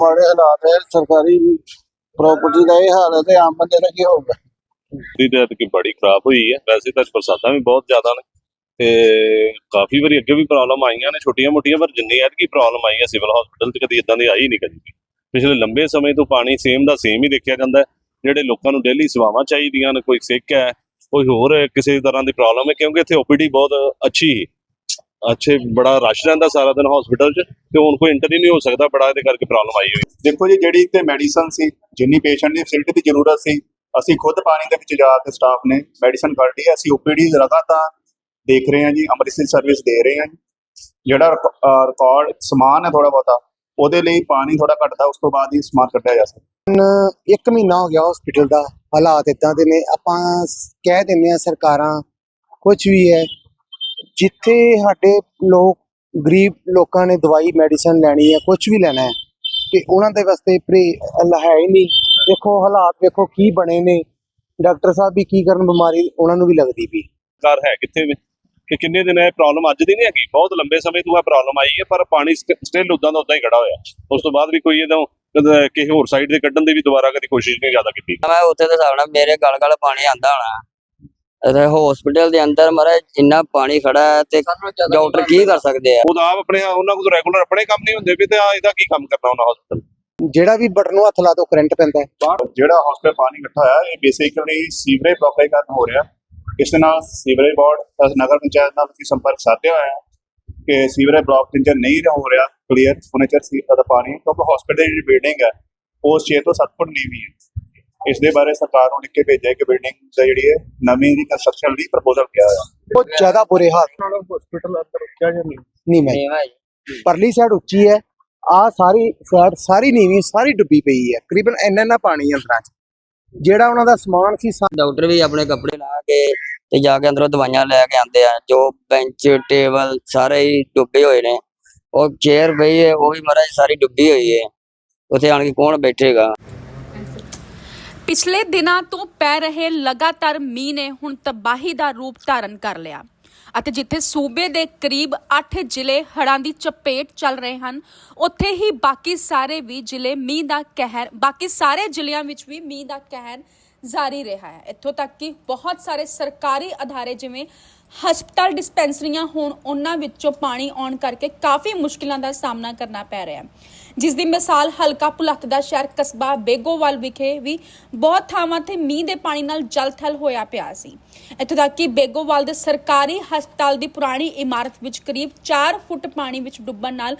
ਮਾੜੇ ਹਾਲਾਤ ਹੈ, ਸਰਕਾਰੀ ਪ੍ਰਾਪਰਟੀ ਦਾ ਇਹ ਹਾਲ ਹੈ ਤੇ ਆਮ ਬੰਦੇ ਦਾ ਕੀ ਹੋਊਗਾ? ਦੀ ਤਾਂ ਕਿ ਬੜੀ ਖਰਾਬ ਹੋਈ ਹੈ। ਵੈਸੇ ਤਾਂ ਬਰਸਾਤਾਂ ਵੀ ਬਹੁਤ ਜ਼ਿਆਦਾ ਨੇ ਤੇ ਕਾਫੀ ਵਾਰੀ ਅੱਗੇ ਵੀ ਪ੍ਰੋਬਲਮ ਆਈਆਂ ਨੇ, ਛੋਟੀਆਂ ਮੋਟੀਆਂ, ਪਰ ਜਿੰਨੀ ਐਤਕੀ ਪ੍ਰੋਬਲਮ ਆਈ ਹੈ ਸਿਵਲ ਹਸਪੀਟਲ 'ਚ ਕਦੀ ਇਦਾਂ ਦੀ ਆਈ ਨਹੀਂ ਕਦੀ ਪਿਛਲੇ ਲੰਬੇ ਸਮੇਂ ਤੋਂ ਪਾਣੀ ਸੇਮ ਦਾ ਸੇਮ ਹੀ ਦੇਖਿਆ ਜਾਂਦਾ ਜਿਹੜੇ ਲੋਕਾਂ ਨੂੰ ਡੇਲੀ ਸੇਵਾਵਾਂ ਚਾਹੀਦੀਆਂ ਨੇ, ਕੋਈ ਸਿੱਖ ਹੈ, ਕੋਈ ਹੋਰ ਕਿਸੇ ਤਰ੍ਹਾਂ ਦੀ ਪ੍ਰੋਬਲਮ ਹੈ, ਕਿਉਂਕਿ ਇੱਥੇ ਓਪੀਡੀ ਬਹੁਤ ਅੱਛੀ ਅੱਛੇ ਬੜਾ ਰਸ਼ ਰਹਿੰਦਾ ਸਾਰਾ ਦਿਨ ਹਸਪੀਟਲ 'ਚ ਤੇ ਹੁਣ ਕੋਈ ਇੰਟਰ ਹੀ ਨਹੀਂ ਹੋ ਸਕਦਾ ਬੜਾ ਇਹਦੇ ਕਰਕੇ ਪ੍ਰੋਬਲਮ ਆਈ ਹੋਈ। ਦੇਖੋ ਜੀ ਜਿਹੜੀ ਤੇ ਮੈਡੀਸਨ ਸੀ ਜਿੰਨੀ ਪੇਸ਼ੈਂਟ ਦੀ ਫੈਸਿਲਿਟੀ ਦੀ ਜ਼ਰੂਰਤ ਸੀ ਅਸੀਂ ਖੁਦ ਪਾਣੀ ਦੇ ਵਿੱਚ ਜਾ ਕੇ ਸਟਾਫ ਨੇ ਮੈਡੀਸਨ ਕੱਢੀ ਹੈ ਅਸੀਂ ਓਪੀਡੀ ਲਗਾਤਾਰ ਦੇਖ ਰਹੇ ਹਾਂ ਜੀ ਅੰਮ੍ਰਿਤਸਰ ਸਰਵਿਸ ਦੇ ਰਹੇ ਹਾਂ ਜੀ। ਜਿਹੜਾ ਰਿਕਾਰਡ ਸਮਾਨ ਹੈ ਥੋੜਾ ਬਹੁਤਾ ਉਹਦੇ ਲਈ ਪਾਣੀ ਥੋੜਾ ਘਟਦਾ ਉਸ ਤੋਂ ਬਾਅਦ ਹੀ ਸਮਾਨ ਕੱਢਿਆ ਜਾ ਸਕਦਾ। ਇੱਕ ਮਹੀਨਾ ਹੋ ਗਿਆ ਹਸਪੀਟਲ ਦਾ ਹਾਲਾਤ ਇਦਾਂ ਦੇ ਨੇ ਆਪਾਂ ਕਹਿ ਦਿੰਦੇ ਆ ਸਰਕਾਰਾਂ ਕੁਝ ਵੀ ਹੈ ਜਿੱਥੇ ਸਾਡੇ ਲੋਕ ਗਰੀਬ ਲੋਕਾਂ ਨੇ ਦਵਾਈ ਮੈਡੀਸਨ ਲੈਣੀ ਹੈ ਕੁਝ ਵੀ ਲੈਣਾ ਹੈ ਤੇ ਉਹਨਾਂ ਦੇ ਵਾਸਤੇ ਪ੍ਰੇ ਅੱਲਾ ਹੈ ਹੀ ਨਹੀਂ। ਦੇਖੋ ਹਾਲਾਤ ਵੇਖੋ ਕੀ ਬਣੇ ਨੇ। ਡਾਕਟਰ ਸਾਹਿਬ ਵੀ ਕੀ ਕਰਨ ਬਿਮਾਰੀ ਉਹਨਾਂ ਨੂੰ ਵੀ ਲੱਗਦੀ ਵੀ ਘਰ ਹੈ ਕਿੱਥੇ ਵੀ? ਕਿ ਕਿੰਨੇ ਦਿਨ ਇਹ ਪ੍ਰੋਬਲਮ ਅੱਜ ਦੀ ਨਹੀਂ ਹੈਗੀ? ਬਹੁਤ ਲੰਬੇ ਸਮੇਂ ਤੋਂ ਇਹ ਪ੍ਰੋਬਲਮ ਆਈ ਹੈ ਪਰ ਪਾਣੀ ਸਟਿਲ ਉਦਾਂ ਦਾ ਉਦਾਂ ਹੀ ਖੜਾ ਹੋਇਆ। ਉਸ ਤੋਂ ਬਾਅਦ ਵੀ ਕੋਈ ਇਹਦਾ ਕਿਸੇ ਹੋਰ ਸਾਈਡ ਦੇ ਕੱਢਣ ਦੀ ਵੀ ਦੁਬਾਰਾ ਕਦੀ ਕੋਸ਼ਿਸ਼ ਨਹੀਂ ਜ਼ਿਆਦਾ ਕੀਤੀ। ਮੈਂ ਉੱਥੇ ਦੇ ਹਿਸਾਬ ਨਾਲ ਮੇਰੇ ਗਲ ਗਲ ਪਾਣੀ ਆਂਦਾ ਹੋਣਾ। ਹਸਪੀਟਲ ਦੇ ਅੰਦਰ ਮਰੇ ਇੰਨਾ ਪਾਣੀ ਖੜਾ ਹੈ ਤੇ ਡਾਕਟਰ ਕੀ ਕਰ ਸਕਦੇ ਆ? ਉਹ ਆਪ ਆਪਣੇ ਉਹਨਾਂ ਕੋਲ ਰੈਗੂਲਰ ਆਪਣੇ ਕੰਮ ਨਹੀਂ ਹੁੰਦੇ ਵੀ ਤੇ ਆ ਇਹਦਾ ਕੀ ਕੰਮ ਕਰਨਾ ਉਹਨਾਂ ਹਸਪੀਟਲ ਜਿਹੜਾ ਵੀ ਬਟਨ ਨੂੰ ਹੱਥ ਲਾ ਦੋ ਕਰੰਟ ਪੈਂਦਾ ਹੈ। ਜਿਹੜਾ ਹਸਪੀਟਲ ਪਾਣੀ ਇਕੱਠਾ ਹੋਇਆ ਇਹ ਬੇਸਿਕਲੀ ਸੀਵਰੇਜ ਬਲੋਕੇਜ ਕਾਰਨ ਹੋ ਰਿਹਾ। ਇਸ ਦੇ ਨਾਲ ਸੀਵਰੇਜ ਬੋਰਡ ਨਗਰ ਪੰਚਾਇਤ ਨਾਲ ਅਸੀਂ ਸੰਪਰਕ ਸਾਧਿਆ ਹੋਇਆ ਹੈ ਕਿ ਸੀਵਰੇਜ ਬਲਾਕ ਜਿੰਜਰ ਨਹੀਂ ਹੋ ਰਿਹਾ ਕਲੀਅਰ ਹੋਣੇ ਚਾਹੀਦਾ ਸੀ ਦਾ ਪਾਣੀ ਕਿਉਂਕਿ ਹਸਪੀਟਲ ਦੀ ਬਿਲਡਿੰਗ ਹੈ ਉਹ 6 ਤੋਂ 7 ਫੁੱਟ ਨੀਵੀਂ ਹੈ। ਇਸ ਦੇ ਬਾਰੇ ਸਰਕਾਰ ਨੂੰ ਲਿਖ ਕੇ ਭੇਜਿਆ ਕਿ ਬਿਲਡਿੰਗ ਦਾ ਜਿਹੜੀ ਹੈ ਨਵੀਂ ਦੀ ਕੰਸਟਰਕਸ਼ਨ ਲਈ ਪ੍ਰਪੋਜ਼ਲ ਕਿਹਾ ਹੋਇਆ। ਬਹੁਤ ਜ਼ਿਆਦਾ ਬੁਰੇ ਹਾਲ। ਹਸਪੀਟਲ ਅੰਦਰ ਰੁਕਿਆ ਜਾਂ ਨਹੀਂ? ਨਹੀਂ ਮੈਂ। ਪਰਲੀ ਸਾਈਡ ਉੱਚੀ ਹੈ। ਆ ਸਾਰੀ ਸਾਈਡ ਸਾਰੀ ਨੀਵੀਂ ਸਾਰੀ ਡੁੱਬੀ ਪਈ ਹੈ। ਤਕਰੀਬਨ ਇੰਨਾ ਇੰਨਾ ਪਾਣੀ ਅੰਦਰਾਂ ਚ। ਜਿਹੜਾ ਉਹਨਾਂ ਦਾ ਸਮਾਨ ਸੀ ਸਾ- ਡਾਕਟਰ ਵੀ ਆਪਣੇ ਕੱਪੜੇ ਲਾ ਕੇ ਤੇ ਜਾ ਕੇ ਅੰਦਰੋਂ ਦਵਾਈਆਂ ਲੈ ਕੇ ਆਉਂਦੇ ਆ। ਜੋ ਬੈਂਚ ਟੇਬਲ ਸਾਰੇ ਹੀ ਡੁੱਬੇ ਹੋਏ ਨੇ। ਉਹ ਚੇਅਰ ਪਈ ਹੈ ਉਹ ਵੀ ਮਹਾਰਾਜ ਸਾਰੀ ਡੁੱਬੀ ਹੋਈ ਹੈ। ਉੱਥੇ ਆਣ ਕੇ ਕੌਣ ਬੈਠੇਗਾ? ਪਿਛਲੇ ਦਿਨਾਂ ਤੋਂ ਪੈ ਰਹੇ ਲਗਾਤਾਰ ਮੀਂਹ ਨੇ ਹੁਣ ਤਬਾਹੀ ਦਾ ਰੂਪ ਧਾਰਨ ਕਰ ਲਿਆ। ਅਤੇ ਜਿੱਥੇ ਸੂਬੇ ਦੇ ਕਰੀਬ 8 ਜ਼ਿਲ੍ਹੇ ਹੜ੍ਹਾਂ ਦੀ ਚਪੇਟ ਚੱਲ ਰਹੇ ਹਨ, ਉੱਥੇ ਹੀ ਬਾਕੀ ਸਾਰੇ ਵੀ ਜ਼ਿਲ੍ਹੇ ਮੀਂਹ ਦਾ ਕਹਿਰ, ਬਾਕੀ ਸਾਰੇ ਜ਼ਿਲ੍ਹਿਆਂ ਵਿੱਚ ਵੀ ਮੀਂਹ ਦਾ ਕਹਿਰ ਜਾਰੀ ਰਿਹਾ ਹੈ। ਇੱਥੋਂ ਤੱਕ ਕਿ ਬਹੁਤ ਸਾਰੇ ਸਰਕਾਰੀ ਅਦਾਰੇ ਜਿਵੇਂ ਹਸਪਤਾਲ ਡਿਸਪੈਂਸਰੀਆਂ, ਹੋਣ ਉਹਨਾਂ ਵਿੱਚੋਂ ਪਾਣੀ ਆਉਣ ਕਰਕੇ ਕਾਫੀ ਮੁਸ਼ਕਿਲਾਂ ਦਾ ਸਾਹਮਣਾ ਕਰਨਾ ਪੈ ਰਿਹਾ ਹੈ। ਜਿਸ ਦੀ ਮਿਸਾਲ ਹਲਕਾ ਭੁਲੱਥ ਦਾ ਸ਼ਹਿਰ ਕਸਬਾ ਬੇਗੋਵਾਲ ਵਿਖੇ ਵੀ ਬਹੁਤ ਥਾਵਾਂ ਤੇ ਮੀਂਹ ਦੇ ਪਾਣੀ ਨਾਲ ਜਲਥਲ ਹੋਇਆ ਪਿਆ ਸੀ। ਇੱਥੋਂ ਤੱਕ ਕਿ ਬੇਗੋਵਾਲ ਦੇ ਸਰਕਾਰੀ ਹਸਪਤਾਲ ਦੀ ਪੁਰਾਣੀ ਇਮਾਰਤ ਵਿੱਚ ਕਰੀਬ 4 ਫੁੱਟ ਪਾਣੀ ਵਿੱਚ ਡੁੱਬਣ ਨਾਲ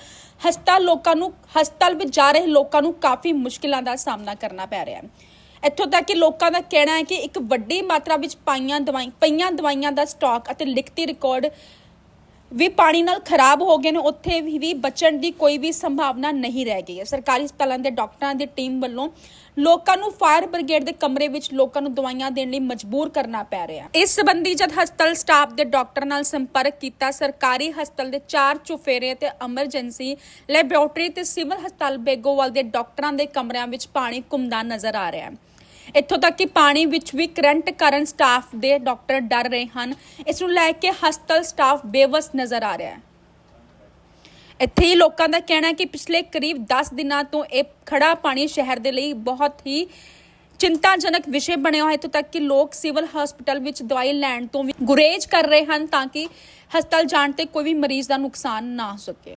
ਹਸਪਤਾਲ ਲੋਕਾਂ ਨੂੰ, ਹਸਪਤਾਲ ਵਿੱਚ ਜਾ ਰਹੇ ਲੋਕਾਂ ਨੂੰ ਕਾਫੀ ਮੁਸ਼ਕਿਲਾਂ ਦਾ ਸਾਹਮਣਾ ਕਰਨਾ ਪੈ ਰਿਹਾ ਹੈ। ਇੱਥੋਂ ਤੱਕ ਕਿ ਲੋਕਾਂ ਦਾ ਕਹਿਣਾ ਹੈ ਕਿ ਇੱਕ ਵੱਡੀ ਮਾਤਰਾ ਵਿੱਚ ਪਾਈਆਂ ਦਵਾਈ, ਪਈਆਂ ਦਵਾਈਆਂ ਦਾ ਸਟਾਕ ਅਤੇ ਲਿਖਤੀ ਰਿਕਾਰਡ ਵੀ ਪਾਣੀ ਨਾਲ ਖਰਾਬ ਹੋ ਗਏ ਨੇ, ਉੱਥੇ ਵੀ ਬਚਣ ਦੀ ਕੋਈ ਵੀ ਸੰਭਾਵਨਾ ਨਹੀਂ ਰਹਿ ਗਈ ਹੈ। ਸਰਕਾਰੀ ਹਸਪਤਾਲਾਂ ਦੇ ਡਾਕਟਰਾਂ ਦੀ ਟੀਮ ਵੱਲੋਂ ਲੋਕਾਂ ਨੂੰ ਫਾਇਰ ਬ੍ਰਿਗੇਡ ਦੇ ਕਮਰੇ ਵਿੱਚ ਲੋਕਾਂ ਨੂੰ ਦਵਾਈਆਂ ਦੇਣ ਲਈ ਮਜਬੂਰ ਕਰਨਾ ਪੈ ਰਿਹਾ ਇਸ ਸੰਬੰਧੀ ਜਦ ਹਸਪਤਾਲ ਸਟਾਫ ਦੇ ਡਾਕਟਰ ਨਾਲ ਸੰਪਰਕ ਕੀਤਾ, ਸਰਕਾਰੀ ਹਸਪਤਾਲ ਦੇ ਚਾਰ ਚੁਫੇਰੇ ਤੇ ਐਮਰਜੈਂਸੀ ਲੈਬੋਰੇਟਰੀ ਤੇ ਸਿਵਲ ਹਸਪਤਾਲ ਬੇਗੋਵਾਲ ਦੇ ਡਾਕਟਰਾਂ ਦੇ ਕਮਰਿਆਂ ਵਿੱਚ ਪਾਣੀ ਘੁੰਮਦਾ ਨਜ਼ਰ ਆ ਰਿਹਾ ਹੈ। ਇੱਥੋਂ ਤੱਕ ਕਿ ਪਾਣੀ ਵਿੱਚ ਵੀ ਕਰੰਟ ਕਾਰਨ ਸਟਾਫ ਦੇ ਡਾਕਟਰ ਡਰ ਰਹੇ ਹਨ। ਇਸ ਨੂੰ ਲੈ ਕੇ ਹਸਪਤਾਲ ਸਟਾਫ ਬੇਵਸ ਨਜ਼ਰ ਆ ਰਿਹਾ ਹੈ। ਇੱਥੇ ਹੀ ਲੋਕਾਂ ਦਾ ਕਹਿਣਾ ਹੈ ਕਿ ਪਿਛਲੇ ਕਰੀਬ 10 ਦਿਨਾਂ ਤੋਂ ਇਹ ਖੜਾ ਪਾਣੀ ਸ਼ਹਿਰ ਦੇ ਲਈ ਬਹੁਤ ਹੀ ਚਿੰਤਾਜਨਕ ਵਿਸ਼ੇ ਬਣਿਆ ਹੋਇਆ ਹੈ। ਇੱਥੋਂ ਤੱਕ ਕਿ ਲੋਕ ਸਿਵਲ ਹਸਪਤਾਲ ਵਿੱਚ ਦਵਾਈ ਲੈਣ ਤੋਂ ਵੀ ਗੁਰੇਜ਼ ਕਰ ਰਹੇ ਹਨ ਤਾਂ ਕਿ ਹਸਪਤਾਲ ਜਾਣ ਤੇ ਕੋਈ ਵੀ ਮਰੀਜ਼ ਦਾ ਨੁਕਸਾਨ ਨਾ ਹੋ ਸਕੇ।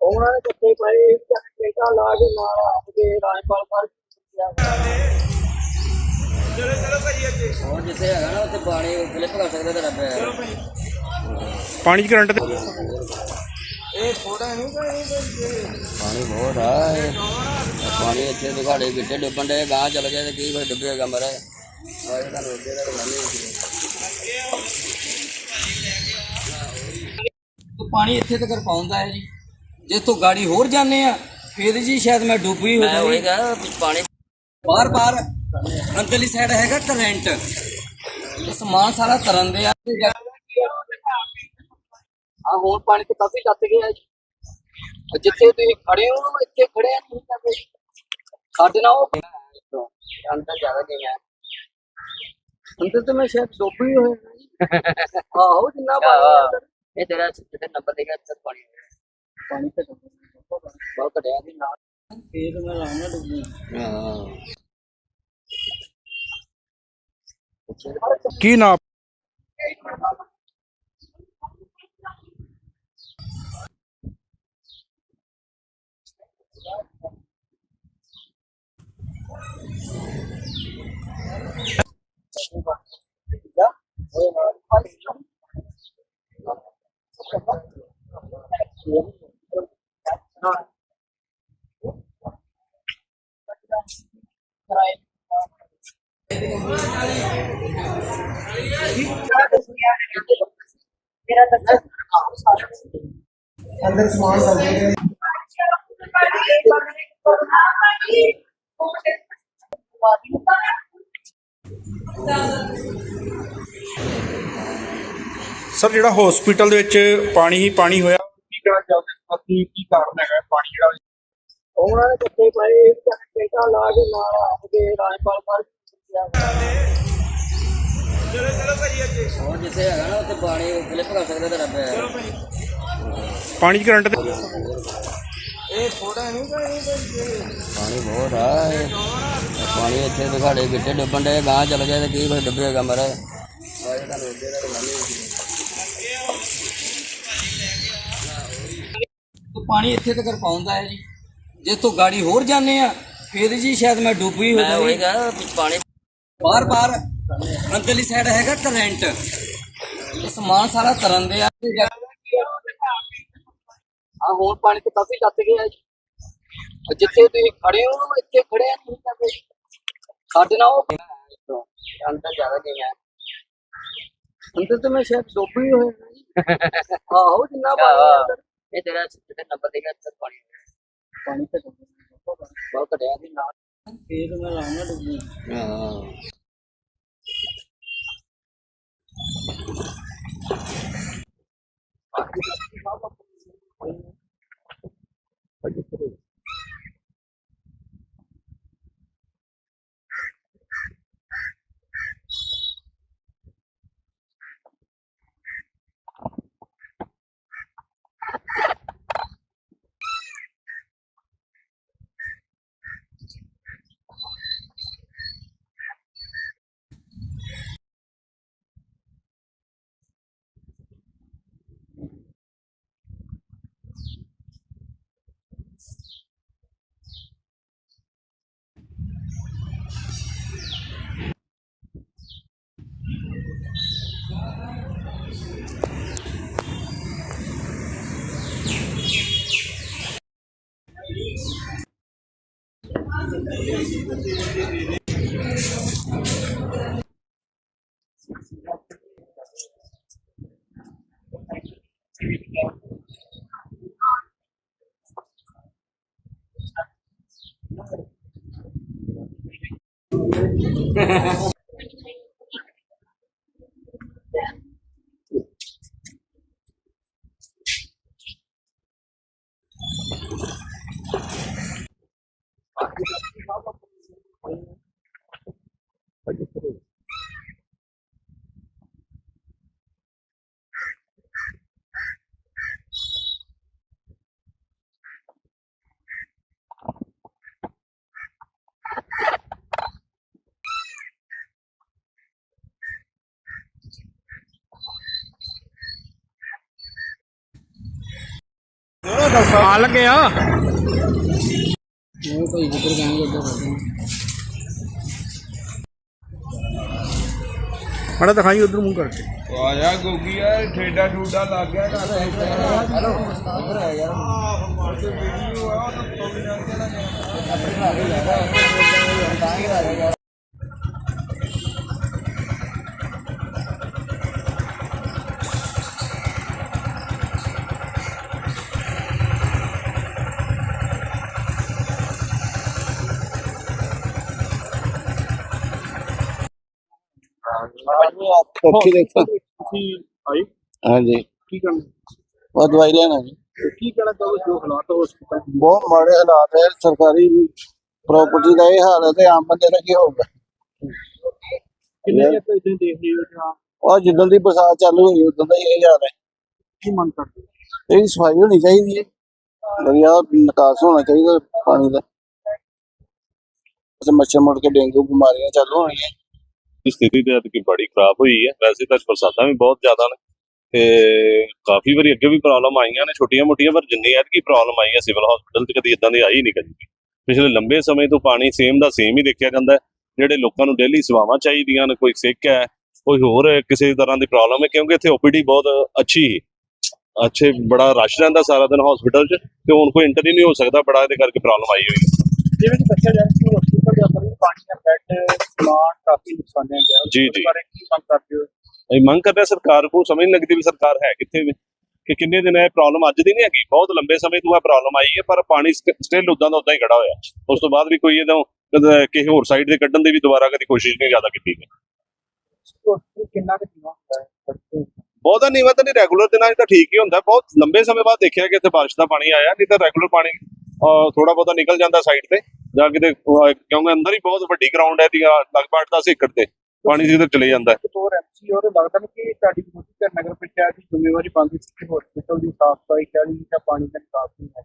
ਉਹਨਾਂ ਨੇ ਕਿੱਥੇ ਪਏ ਟੇਕਾ ਲਾ ਕੇ ਮਾਰਾ। ਨਾਲ ਆਪ ਕੇ ਰਾਜਪਾਲ ਕਰ ਹੋਰ ਜਿੱਥੇ ਹੈਗਾ ਨਾ ਉੱਥੇ ਪਾਣੀ ਫਲਿੱਪ ਕਰ ਸਕਦੇ ਤੇਰਾ ਪੈਰ ਪਾਣੀ ਚ ਕਰੰਟ ਤੇ ਪਾਣੀ ਬਹੁਤ ਆ ਇਹ। ਪਾਣੀ ਇੱਥੇ ਦਿਖਾੜੇ ਗਿੱਟੇ ਡੁੱਬਣ ਦੇ ਗਾਂ ਚਲ ਗਿਆ ਤੇ ਕੀ ਕੋਈ ਡੁੱਬੇਗਾ ਮਰੇ ਆਏ ਤੁਹਾਨੂੰ ਅੱਗੇ ਦਾ ਨਹੀਂ ਤੇ ਪਾਣੀ ਇੱਥੇ ਤੱਕ ਪਹੁੰਚਦਾ ਹੈ ਜੀ ਜੇ ਤੋਂ ਗਾੜੀ ਹੋਰ ਜਾਂਦੇ ਆ ਫਿਰ ਜੀ ਸ਼ਾਇਦ ਮੈਂ ਡੁੱਬ ਮੈਂ ਹੋ ਉਹੀ ਗਈ ਕਿਹਾ ਪਾਣੀ ਬਾਰ ਬਾਰ ਅੰਦਰਲੀ ਸਾਈਡ ਹੈਗਾ ਕਰੰਟ ਤੇ ਸਮਾਨ ਸਾਰਾ ਤਰਨ ਦੇ ਆ ਤੇ ਜਾ- ਆ ਹੁਣ ਪਾਣੀ ਤੇ ਕਾਫੀ ਲੱਤ ਗਿਆ ਜੀ। ਤੇ ਜਿੱਥੇ ਤੁਸੀਂ ਖੜੇ ਹੋ ਇੱਥੇ ਖੜੇ ਆ ਨਹੀਂ ਤਾਂ ਫਿਰ ਸਾਡੇ ਨਾਲ ਉਹ ਅੰਦਰ ਜ਼ਿਆਦਾ ਨਹੀਂ ਹੈ। ਅੰਦਰ ਤੇ ਮੈਂ ਸ਼ਾਇਦ ਡੁੱਬ ਹੀ ਹੋਇਆ ਜੀ। ਆਹੋ ਜਿੰਨਾ ਪਾਣੀ ਅੰਦਰ। ਇਹ ਤੇਰਾ ਜਿਹੜਾ ਨੰਬਰ ਦੇਗਾ ਇੱਥੇ ਪਾਣੀ ਪਾਣੀ ਤੇ ਬਹੁਤ ਘਟਿਆ ਨਹੀਂ ਨਾਲ ਫੇਰ ਮੈਂ ਲਾਣਾ ਡੁੱਬੀ ਹਾਂ ਕੀ ਨਾਮ ਮੇਰਾ ਦੱਸੋ ਅੰਦਰ ਸਮਾਨ ਸਭ ਸਰ ਜਿਹੜਾ ਹਸਪੀਟਲ ਦੇ ਵਿੱਚ ਪਾਣੀ ਹੀ ਪਾਣੀ ਹੋਇਆ ਕਹਿਣਾ ਚਾਹੁੰਦੇ ਹੋ ਕੀ ਕਾਰਨ ਹੈਗਾ ਪਾਣੀ ਜਿਹੜਾ ਉਹਨਾਂ ਨੇ ਕਿੱਥੇ ਪਏ ਟੇਕਾ ਲਾ ਕੇ ਨਾਲ ਆ ਕੇ ਰਾਜਪਾਲ ਕਰ ਹੋਰ ਜਿੱਥੇ ਹੈਗਾ ਨਾ ਉੱਥੇ ਪਾਣੀ ਫਲਿੱਪ ਕਰ ਸਕਦਾ ਤੇਰਾ ਪੈਰ ਪਾਣੀ ਚ ਕਰੰਟ ਤੇ ਪਾਣੀ ਬਹੁਤ ਆ। ਪਾਣੀ ਇੱਥੇ ਤੇ ਸਾਡੇ ਗਿੱਟੇ ਡੁੱਬਣ ਦੇ ਗਾਂ ਚਲ ਗਿਆ ਤੇ ਕੀ ਕੋਈ ਡੁੱਬੇਗਾ ਮਰੇ ਤੇ ਪਾਣੀ ਇੱਥੇ ਤੱਕ ਪਹੁੰਚਦਾ ਹੈ ਜੀ। ਜੇ ਤੋਂ ਗਾੜੀ ਹੋਰ ਜਾਂਦੇ ਆ ਫਿਰ ਜੀ ਸ਼ਾਇਦ ਮੈਂ ਡੁੱਬ ਹੋ ਮੈਂ ਗਈ ਕਿਹਾ ਪਾਣੀ ਬਾਰ ਬਾਰ ਅੰਦਰਲੀ ਸਾਈਡ ਹੈਗਾ ਕਰੰਟ ਸਮਾਨ ਸਾਰਾ ਤਰਨ ਦੇ ਆ। ਆ ਹੁਣ ਪਾਣੀ ਤੇ ਕਾਫੀ ਲੱਤ ਗਿਆ ਜੀ। ਜਿੱਥੇ ਤੁਸੀਂ ਖੜੇ ਹੋ ਇੱਥੇ ਖੜੇ ਆ ਨਹੀਂ ਤਾਂ ਸਾਡੇ ਨਾਲ ਉਹ ਅੰਦਰ ਜ਼ਿਆਦਾ ਨਹੀਂ ਹੈ ਅੰਦਰ ਤੇ ਮੈਂ ਸ਼ਾਇਦ ਡੁੱਬ ਹੀ ਹੋਇਆ। ਜੀ ਆਹੋ ਜਿੰਨਾ ਪਾਣੀ ਅੰਦਰ ਇਹ ਤੇਰਾ ਜਿਹੜਾ ਨੰਬਰ ਦੇਗਾ ਇੱਥੇ ਪਾਣੀ ਪਾਣੀ ਤੇ ਬਹੁਤ ਘਟਿਆ ਨਹੀਂ ਨਾਲ। ਫੇਰ ਮੈਂ ਲਾਣਾ ਡੁੱਬੀ ਹਾਂ। ਆ ਲੱਗਿਆ Ha ha ha. ਉਹ ਕੋਈ ਜ਼ਿਕਰ ਕਰਾਂਗੇ ਉੱਧਰ ਕਰਦੇ ਮਾੜਾ ਦਿਖਾਈ ਉਧਰ ਮੂੰਹ ਕਰਕੇ ਆਇਆ ਗੋਗੀ ਆ ਠੇਡਾ ਠੂਡਾ ਲੱਗ ਗਿਆ ਪੱਖੀ ਦੇਖੋ ਤੁਸੀਂ ਆਏ? ਹਾਂਜੀ। ਕੀ ਕਰਨਾ? ਉਹ ਦਵਾਈ ਲੈਣਾ ਜੀ ਤੇ ਕੀ ਕਹਿਣਾ ਚਾਹੋਗੇ? ਜੋ ਹਾਲਾਤ ਹਸਪਤਾਲ ਬਹੁਤ ਮਾੜੇ ਹਾਲਾਤ ਹੈ ਸਰਕਾਰੀ ਪ੍ਰਾਪਰਟੀ ਦਾ ਇਹ ਹਾਲ ਹੈ ਤੇ ਆਮ ਬੰਦੇ ਦਾ ਕੀ ਹੋਊਗਾ? ਕਿੰਨੇ ਜੇ ਪੈਸੇ ਦੇਖ ਰਹੇ ਹੋ ਜਾਂ? ਉਹ ਜਿੱਦਾਂ ਦੀ ਬਰਸਾਤ ਚਾਲੂ ਹੋਈ ਉਦੋਂ ਦਾ ਹੀ ਇਹ ਹਾਲ ਹੈ। ਕੀ ਮੰਗ ਕਰਦੇ ਹੋ? ਇਹਦੀ ਸਫ਼ਾਈ ਹੋਣੀ ਚਾਹੀਦੀ ਹੈ। ਵਧੀਆ ਨਿਕਾਸ ਹੋਣਾ ਚਾਹੀਦਾ ਪਾਣੀ ਦਾ। ਤੇ ਮੱਛਰ ਮੁੜ ਕੇ ਡੇਂਗੂ ਬਿਮਾਰੀਆਂ ਚਾਲੂ ਹੋਣੀਆਂ। ਦੀ ਸਥਿਤੀ ਤੇ ਐਤਕੀ ਬੜੀ ਖਰਾਬ ਹੋਈ ਹੈ। ਵੈਸੇ ਤਾਂ ਬਰਸਾਤਾਂ ਵੀ ਬਹੁਤ ਜ਼ਿਆਦਾ ਨੇ ਤੇ ਕਾਫੀ ਵਾਰੀ ਅੱਗੇ ਵੀ ਪ੍ਰੋਬਲਮ ਆਈਆਂ ਨੇ, ਛੋਟੀਆਂ ਮੋਟੀਆਂ, ਪਰ ਜਿੰਨੀ ਐਤਕੀ ਪ੍ਰੋਬਲਮ ਆਈ ਹੈ ਸਿਵਲ ਹਸਪੀਟਲ 'ਚ ਕਦੀ ਇਦਾਂ ਦੀ ਆਈ ਨਹੀਂ ਕਦੀ। ਪਿਛਲੇ ਲੰਬੇ ਸਮੇਂ ਤੋਂ ਪਾਣੀ ਸੇਮ ਦਾ ਸੇਮ ਹੀ ਦੇਖਿਆ ਜਾਂਦਾ ਜਿਹੜੇ ਲੋਕਾਂ ਨੂੰ ਡੇਲੀ ਸੇਵਾਵਾਂ ਚਾਹੀਦੀਆਂ ਨੇ, ਕੋਈ ਸਿੱਕ ਹੈ, ਕੋਈ ਹੋਰ ਕਿਸੇ ਤਰ੍ਹਾਂ ਦੀ ਪ੍ਰੋਬਲਮ ਹੈ, ਕਿਉਂਕਿ ਇੱਥੇ ਓਪੀਡੀ ਬਹੁਤ ਅੱਛੀ ਹੈ ਅੱਛੇ, ਬੜਾ ਰਸ਼ ਰਹਿੰਦਾ ਸਾਰਾ ਦਿਨ ਹਸਪੀਟਲ 'ਚ ਤੇ ਹੁਣ ਕੋਈ ਇੰਟਰ ਹੀ ਨਹੀਂ ਹੋ ਸਕਦਾ, ਬੜਾ ਇਹਦੇ ਕਰਕੇ ਪ੍ਰੋਬਲਮ ਆਈ ਹੋਈ ਹੈ। ਜਿਵੇਂ ਕਿ ਦੱਸਿਆ ਜਾ ਰਿਹਾ ਕਿ ਹਸਪਤਾਲ ਦੇ ਅੰਦਰ ਵੀ ਪਾਣੀ ਦਾ ਬੈੱਡ ਸਮਾਨ ਕਾਫੀ ਨੁਕਸਾਨਿਆ ਗਿਆ। ਉਸ ਜੀ, ਜੀ। ਬਾਰੇ ਕੀ ਮੰਗ ਕਰਦੇ ਹੋ? ਅਸੀਂ ਮੰਗ ਕਰ ਰਹੇ ਹਾਂ ਸਰਕਾਰ ਕੋਲ ਸਮਝ ਨਹੀਂ ਲੱਗਦੀ ਵੀ ਸਰਕਾਰ ਹੈ ਕਿੱਥੇ ਵੀ ਕਿ ਕਿੰਨੇ ਦਿਨ ਇਹ ਪ੍ਰੋਬਲਮ ਅੱਜ ਦੀ ਨਹੀਂ ਹੈਗੀ। ਬਹੁਤ ਲੰਬੇ ਸਮੇਂ ਤੋਂ ਇਹ ਪ੍ਰੋਬਲਮ ਆਈ ਹੈ ਪਰ ਪਾਣੀ ਸਟਿਲ ਉਦਾਂ ਦਾ ਉਦਾਂ ਹੀ ਖੜਾ ਹੋਇਆ। ਉਸ ਤੋਂ ਬਾਅਦ ਵੀ ਕੋਈ ਇਹਦਾ ਕਦੇ ਕਿਸੇ ਹੋਰ ਸਾਈਡ ਦੇ ਕੱਢਣ ਦੀ ਵੀ ਦੁਬਾਰਾ ਕਦੀ ਕੋਸ਼ਿਸ਼ ਨਹੀਂ ਜ਼ਿਆਦਾ ਕੀਤੀ ਗਈ। ਹਸਪਤਾਲ ਕਿੰਨਾ ਕੁ ਜੀਵਾ ਹੁੰਦਾ ਹੈ? ਸੜਕ ਤੇ? ਬਹੁਤਾ ਨਹੀਂ ਤਾਂ ਨਹੀਂ ਰੈਗੂਲਰ ਦਿਨਾਂ 'ਚ ਤਾਂ ਠੀਕ ਹੀ ਹੁੰਦਾ। ਬਹੁਤ ਲੰਬੇ ਸਮੇਂ ਬਾਅਦ ਦੇਖਿਆ ਕਿ ਇੱਥੇ ਬਾਰਿਸ਼ ਦਾ ਪਾਣੀ ਆਇਆ ਨਹੀਂ ਤਾਂ ਰੈਗੂਲਰ ਪਾਣੀ ਥੋੜਾ ਬਹੁਤਾ ਨਿਕਲ ਜਾਂਦਾ ਸਾਈਡ ਤੇ ਜਾਂ ਕਿਤੇ ਕਿਉਂਕਿ ਅੰਦਰ ਹੀ ਬਹੁਤ ਵੱਡੀ ਗਰਾਊਂਡ ਹੈ ਦੀ ਲਗਭਗ 10 ਏਕੜ ਤੇ ਪਾਣੀ ਸਿੱਧਾ ਚਲੇ ਜਾਂਦਾ ਹੈ। ਬਤੌਰ ਐਮਸੀ ਔਰ ਲੱਗਦਾ ਨਹੀਂ ਕਿ ਤੁਹਾਡੀ ਮੋਦੀ ਤੇ ਨਗਰ ਪੰਚਾਇਤ ਦੀ ਜ਼ਿੰਮੇਵਾਰੀ ਬਣਦੀ ਸੀ ਕਿ ਹਸਪਤਾਲ ਦੀ ਸਾਫ਼ ਸਫ਼ਾਈ ਕਰੀ ਜਾਂ ਪਾਣੀ ਦਾ ਨਿਕਾਸ ਨਹੀਂ ਹੈ।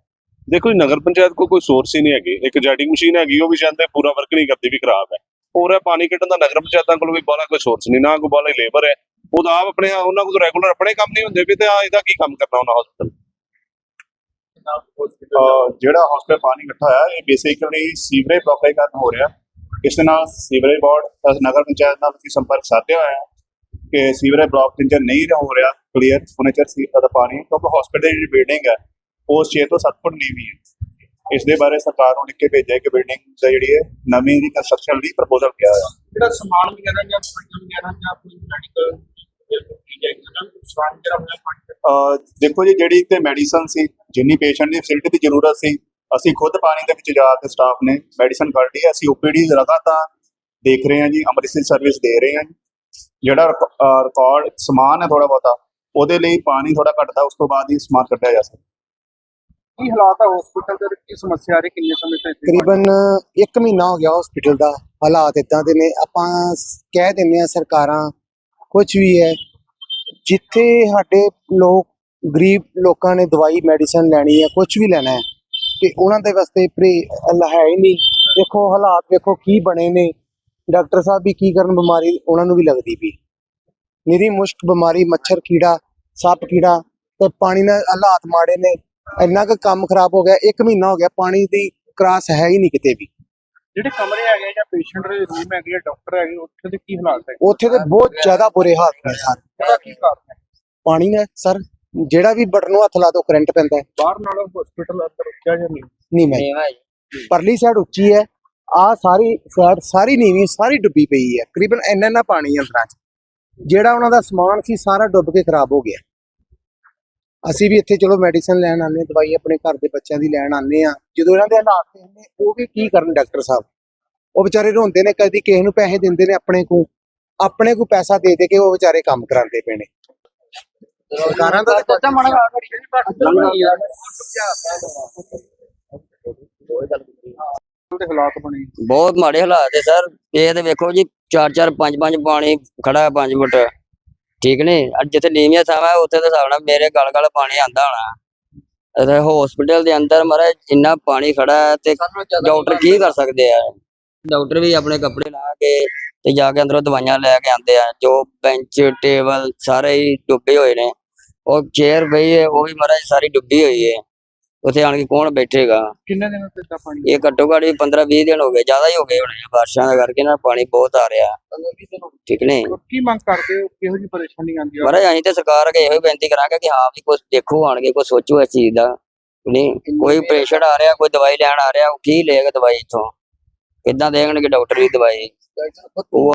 ਦੇਖੋ ਜੀ ਨਗਰ ਪੰਚਾਇਤ ਕੋਲ ਕੋਈ ਸੋਰਸ ਹੀ ਨਹੀਂ ਹੈਗੀ। ਇੱਕ ਜੈਟਿੰਗ ਮਸ਼ੀਨ ਹੈਗੀ ਉਹ ਵੀ ਜਾਂਦੇ ਪੂਰਾ ਵਰਕ ਨਹੀਂ ਕਰਦੀ ਵੀ ਖਰਾਬ ਹੈ। ਹੋਰ ਹੈ ਪਾਣੀ ਕੱਢਣ ਦਾ ਨਗਰ ਪੰਚਾਇਤਾਂ ਕੋਲ ਵੀ ਬਾਲਾ ਕੋਈ ਸੋਰਸ ਨਹੀਂ ਨਾ ਕੋਈ ਬਾਲਾ ਲੇਬਰ ਹੈ। ਉਹ ਤਾਂ ਆਪ ਆਪਣੇ ਉਹਨਾਂ ਕੋਲ ਰੈਗੂਲਰ ਆਪਣੇ ਕੰਮ ਨਹੀਂ ਹੁੰਦੇ ਵੀ ਤੇ ਇਹਦਾ ਕੀ ਕੰਮ ਕਰਨਾ ਉਹਨਾਂ ਹਸਪਤਾਲ ਅਹ ਜਿਹੜਾ ਹਸਪਤਾਲ ਪਾਣੀ ਇਕੱਠਾ ਹੋਇਆ, ਇਹ ਬੇਸਿਕਲੀ ਸੀਵਰੇਜ ਬਲੌਕੇਜ ਕਾਰਨ ਹੋ ਰਿਹਾ। ਇਸ ਦੇ ਨਾਲ ਸੀਵਰੇਜ ਬੋਰਡ ਨਗਰ ਪੰਚਾਇਤ ਨਾਲ ਅਸੀਂ ਸੰਪਰਕ ਸਾਧਿਆ ਹੋਇਆ ਹੈ ਕਿ ਸੀਵਰੇਜ ਬਲੌਕ ਜਿੰਜਰ ਨਹੀਂ ਹੋ ਰਿਹਾ ਕਲੀਅਰ ਹੋਣੇ ਸੀ ਦਾ ਪਾਣੀ, ਕਿਉਂਕਿ ਹਸਪਤਾਲ ਦੀ ਜਿਹੜੀ ਬਿਲਡਿੰਗ ਹੈ, ਉਹ 6 ਤੋਂ 7 ਫੁੱਟ ਨੀਵੀਂ ਹੈ। ਇਸ ਦੇ ਬਾਰੇ ਸਰਕਾਰ ਨੂੰ ਲਿਖ ਕੇ ਭੇਜਿਆ ਕਿ ਬਿਲਡਿੰਗ ਦਾ ਜਿਹੜੀ ਹੈ, ਨਵੀਂ ਦੀ ਕੰਸਟਰਕਸ਼ਨ ਲਈ ਪ੍ਰਪੋਜ਼ਲ ਕਿਹਾ ਹੋਇਆ। ਜਿਹੜਾ ਸਮਾਨ ਵਗੈਰਾ ਜਾਂ ਫੰਡ ਵਗੈਰਾ ਜਾਂ ਕੋਈ ਮੈਡੀਕਲ ਦੇਖੋ ਜੀ ਜਿਹੜੀ ਤੇ ਮੈਡੀਸਨ ਸੀ ਜਿੰਨੀ ਪੇਸ਼ੈਂਟ ਦੀ ਫੈਸਿਲਿਟੀ ਦੀ ਜ਼ਰੂਰਤ ਸੀ ਅਸੀਂ ਖੁਦ ਪਾਣੀ ਦੇ ਵਿੱਚ ਜਾ ਕੇ ਸਟਾਫ ਨੇ ਮੈਡੀਸਨ ਕੱਢੀ ਹੈ ਅਸੀਂ ਓਪੀਡੀ ਲਗਾਤਾਰ ਦੇਖ ਰਹੇ ਹਾਂ ਜੀ ਐਮਰਜੈਂਸੀ ਸਰਵਿਸ ਦੇ ਰਹੇ ਹਾਂ ਜਿਹੜਾ ਰਿਕਾਰਡ ਸਮਾਨ ਹੈ ਥੋੜਾ ਬਹੁਤਾ ਉਹਦੇ ਲਈ ਪਾਣੀ ਥੋੜਾ ਘਟਦਾ ਉਸ ਤੋਂ ਬਾਅਦ ਹੀ ਸਮਾਨ ਕੱਢਿਆ ਜਾ ਸਕਦਾ। ਕੀ ਹਾਲਾਤ ਹੈ ਹਸਪਤਾਲ ਦੇ ਕੀ ਸਮੱਸਿਆ ਆ ਰਹੀ? ਕਿੰਨੇ ਸਮੇਂ ਤੋਂ ਤਕਰੀਬਨ 1 ਮਹੀਨਾ ਹੋ ਗਿਆ ਹਸਪੀਟਲ ਦਾ ਹਾਲਾਤ ਇਦਾਂ ਦੇ ਨੇ। ਆਪਾਂ ਕਹਿ ਦਿੰਦੇ ਆ ਸਰਕਾਰਾਂ ਕੁਝ ਵੀ ਹੈ, ਜਿੱਥੇ ਸਾਡੇ ਲੋਕ, ਗਰੀਬ ਲੋਕਾਂ ਨੇ ਦਵਾਈ ਮੈਡੀਸਨ ਲੈਣੀ ਹੈ ਕੁਝ ਵੀ ਲੈਣਾ ਹੈ, ਤੇ ਉਹਨਾਂ ਦੇ ਵਾਸਤੇ ਪ੍ਰੇ ਅੱਲਾ ਹੈ ਹੀ ਨਹੀਂ। ਦੇਖੋ ਹਾਲਾਤ ਦੇਖੋ ਕੀ ਬਣੇ ਨੇ। ਡਾਕਟਰ ਸਾਹਿਬ ਵੀ ਕੀ ਕਰਨ ਬਿਮਾਰੀ ਉਹਨਾਂ ਨੂੰ ਵੀ ਲੱਗਦੀ ਵੀ ਨਿਰੀ ਮੁਸ਼ਕ ਬਿਮਾਰੀ, ਮੱਛਰ, ਕੀੜਾ, ਸੱਪ, ਕੀੜਾ, ਤੇ ਪਾਣੀ ਨਾਲ ਹਾਲਾਤ ਮਾੜੇ ਨੇ। ਇੰਨਾ ਕੁ ਕੰਮ ਖਰਾਬ ਹੋ ਗਿਆ 1 ਮਹੀਨਾ ਹੋ ਗਿਆ, ਪਾਣੀ ਦੀ ਕਰਾਸ ਹੈ ਹੀ ਨਹੀਂ ਕਿਤੇ ਵੀ। ਜਿਹੜੇ ਕਮਰੇ ਹੈਗੇ ਜਾਂ ਪੇਸ਼ੈਂਟ ਦੇ ਰੂਮ ਹੈਗੇ ਜਾਂ ਡਾਕਟਰ ਹੈਗੇ ਉੱਥੇ ਦੇ ਕੀ ਹਾਲਾਤ ਹੈ ਉੱਥੇ ਤੇ ਬਹੁਤ ਜ਼ਿਆਦਾ ਬੁਰੇ ਹਾਲ ਨੇ ਸਰ। ਉਹਦਾ ਕੀ ਕਾਰਨ ਹੈ ਪਾਣੀ ਨੇ ਸਰ ਜਿਹੜਾ ਵੀ ਬਟਨ ਨੂੰ ਹੱਥ ਲਾ ਦੋ ਕਰੰਟ ਪੈਂਦਾ ਹੈ। ਬਾਹਰ ਨਾਲੋਂ ਹਸਪੀਟਲ ਅੰਦਰ ਉੱਚਾ ਜਾਂ ਨਹੀਂ ਨਹੀਂ ਮੈਂ। ਪਰਲੀ ਸਾਈਡ ਉੱਚੀ ਹੈ। ਆ ਸਾਰੀ ਸਾਈਡ ਸਾਰੀ ਨੀਵੀਂ ਸਾਰੀ ਡੁੱਬੀ ਪਈ ਹੈ। ਤਕਰੀਬਨ ਇੰਨਾ ਇੰਨਾ ਪਾਣੀ ਅੰਦਰਾਂ ਚ। ਜਿਹੜਾ ਉਹਨਾਂ ਦਾ ਸਮਾਨ ਸੀ ਸਾਰਾ ਡੁੱਬ ਕੇ ਖਰਾਬ ਹੋ ਗਿਆ। ਅਸੀਂ ਵੀ ਇੱਥੇ ਚਲੋ ਮੈਡੀਸਨ ਲੈਣ ਆਨੇ ਦਵਾਈ ਆਪਣੇ ਘਰ ਦੇ ਬੱਚਿਆਂ ਦੀ ਲੈਣ ਆਨੇ ਆ ਜਦੋਂ ਇਹਨਾਂ ਦੇ ਹਾਲਾਤ ਨੇ ਉਹ ਵੀ ਕੀ ਕਰਨ ਡਾਕਟਰ ਸਾਹਿਬ? ਉਹ ਵਿਚਾਰੇ ਰੋਂਦੇ ਨੇ ਕਦੀ ਕਿਸੇ ਨੂੰ ਪੈਸੇ ਦਿੰਦੇ ਨੇ ਆਪਣੇ ਕੋ ਆਪਣੇ ਕੋ ਪੈਸਾ ਦੇ ਦੇ ਕੇ ਉਹ ਵਿਚਾਰੇ ਕੰਮ ਕਰਾਉਂਦੇ ਪਏ ਨੇ। ਸਰਕਾਰਾਂ ਦਾ ਤਾਂ ਚਾਚਾ ਮਣਾ ਦੇ ਹਾਲਾਤ ਬਣੇ ਬਹੁਤ ਮਾੜੇ ਹਾਲਾਤ ਹੈ ਸਰ। ਇਹ ਤੇ ਵੇਖੋ ਜੀ 4-4 5-5 ਪਾਣੀ ਖੜਾ ਹੈ 5 ਫੁੱਟ ਠੀਕ ਨੇ? ਜਿੱਥੇ ਨੀਵੀਆਂ ਥਾਵਾਂ, ਉੱਥੇ ਦੇ ਹਿਸਾਬ ਮੇਰੇ ਗਲ ਗਲ ਪਾਣੀ ਆਂਦਾ ਹੋਣਾ। ਅਤੇ ਹਸਪੀਟਲ ਦੇ ਅੰਦਰ ਮਹਾਰਾਜ ਇੰਨਾ ਪਾਣੀ ਖੜਾ ਹੈ ਤੇ ਡਾਕਟਰ ਕੀ ਕਰ ਸਕਦੇ ਆ? ਡਾਕਟਰ ਵੀ ਆਪਣੇ ਕੱਪੜੇ ਲਾ ਕੇ ਤੇ ਜਾ ਕੇ ਅੰਦਰੋਂ ਦਵਾਈਆਂ ਲੈ ਕੇ ਆਉਂਦੇ ਆ। ਜੋ ਬੈਂਚ ਟੇਬਲ ਸਾਰੇ ਹੀ ਡੁੱਬੇ ਹੋਏ ਨੇ। ਉਹ ਚੇਅਰ ਪਈ ਹੈ, ਉਹ ਵੀ ਮਹਾਰਾਜ ਸਾਰੀ ਡੁੱਬੀ ਹੋਈ ਹੈ। ਉੱਥੇ ਆਣ ਕੇ ਕੌਣ ਬੈਠੇਗਾ? ਕਿੰਨੇ ਦਿਨ ਤੋਂ ਪਾਣੀ? ਇਹ ਘੱਟੋ ਘੱਟ ਵੀ 15 20 ਦਿਨ ਹੋ ਗਏ ਜ਼ਿਆਦਾ ਹੀ ਹੋ ਗਏ ਹੋਣੇ ਆ ਬਾਰਿਸ਼ਾਂ ਦਾ ਕਰਕੇ ਨਾ ਪਾਣੀ ਬਹੁਤ ਆ ਰਿਹਾ। ਠੀਕ ਨੇ ਕੀ ਮੰਗ ਕਰਦੇ ਹੋ? ਕਿਹੋ ਜਿਹੀ ਪਰੇਸ਼ਾਨੀ ਆਉਂਦੀ ਆ? ਮਹਾਰਾਜ ਅਸੀਂ ਤੇ ਸਰਕਾਰ ਅੱਗੇ ਇਹੋ ਹੀ ਬੇਨਤੀ ਕਰਾਂਗੇ ਕਿ ਹਾਂ ਵੀ ਕੁਝ ਦੇਖੋ ਆਣ ਕੇ ਕੁਝ ਸੋਚੋ ਇਸ ਚੀਜ਼ ਦਾ। ਨਹੀਂ ਕੋਈ ਪੇਸ਼ੈਂਟ ਆ ਰਿਹਾ ਕੋਈ ਦਵਾਈ ਲੈਣ ਆ ਰਿਹਾ ਉਹ ਕੀ ਲਏਗਾ ਦਵਾਈ ਇੱਥੋਂ? ਕਿੱਦਾਂ ਦੇਣਗੇ ਡਾਕਟਰ ਵੀ ਦਵਾਈ? ਉਹ